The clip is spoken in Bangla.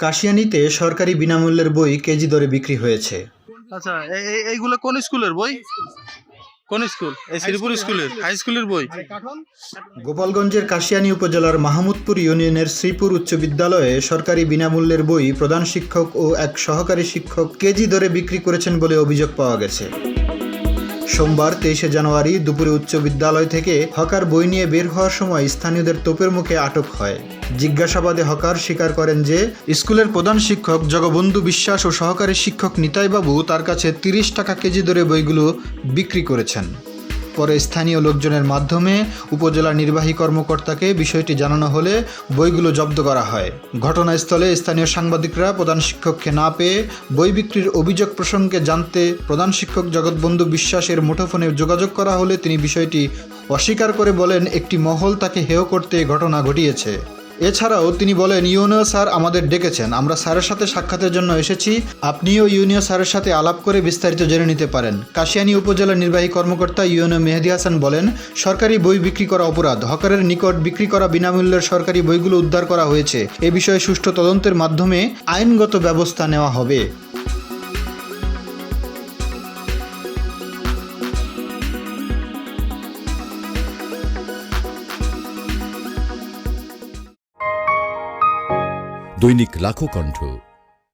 কাশিয়ানিতে সরকারি বিনামূল্যের বই কেজি দরে বিক্রি হয়েছে। আচ্ছা এই- এই- এইগুলো কোন স্কুলের বই? কোন স্কুল? এই শ্রীপুর স্কুলের হাই স্কুলের বই। গোপালগঞ্জের কাশিয়ানী উপজেলার মাহমুদপুর ইউনিয়নের শ্রীপুর উচ্চ বিদ্যালয়ে সরকারি বিনামূল্যের বই প্রধান শিক্ষক ও এক সহকারী শিক্ষক কেজি দরে বিক্রি করেছেন বলে অভিযোগ পাওয়া গেছে। সোমবার তেইশে জানুয়ারি দুপুরে উচ্চ বিদ্যালয় থেকে হকার বই নিয়ে বের হওয়ার সময় স্থানীয়দের তোপের মুখে আটক হয়। জিজ্ঞাসাবাদে হকার স্বীকার করেন যে, স্কুলের প্রধান শিক্ষক জগবন্ধু বিশ্বাস ও সহকারী শিক্ষক নিতাইবাবু তার কাছে তিরিশ টাকা কেজি দরে বইগুলো বিক্রি করেছেন। পরে স্থানীয় লোকজনের মাধ্যমে উপজেলা নির্বাহী কর্মকর্তাকে বিষয়টি জানানো হলে বইগুলো জব্দ করা হয়। ঘটনাস্থলে স্থানীয় সাংবাদিকরা প্রধান শিক্ষককে না পেয়ে বই বিক্রির অভিযোগ প্রসঙ্গে জানতে প্রধান শিক্ষক জগৎবন্ধু বিশ্বাসের মুঠোফোনে যোগাযোগ করা হলে তিনি বিষয়টি অস্বীকার করে বলেন, একটি মহল তাকে হেয় করতে ঘটনা ঘটিয়েছে। এছাড়াও তিনি বলেন ইউনিও স্যার আমাদের ডেকেছেন। আমরা স্যারের সাথে সাক্ষাতের জন্য এসেছি। আপনিও ইউনিও স্যারের সাথে আলাপ করে বিস্তারিত জেনে নিতে পারেন। কাশিয়ানী উপজেলার নির্বাহী কর্মকর্তা ইউনিয় মেহেদি হাসান বলেন, সরকারি বই বিক্রি করা অপরাধ। হকারের নিকট বিক্রি করা বিনামূল্যের সরকারি বইগুলো উদ্ধার করা হয়েছে। এ বিষয়ে সুষ্ঠু তদন্তের মাধ্যমে আইনগত ব্যবস্থা নেওয়া হবে। দৈনিক লাখো কণ্ঠ।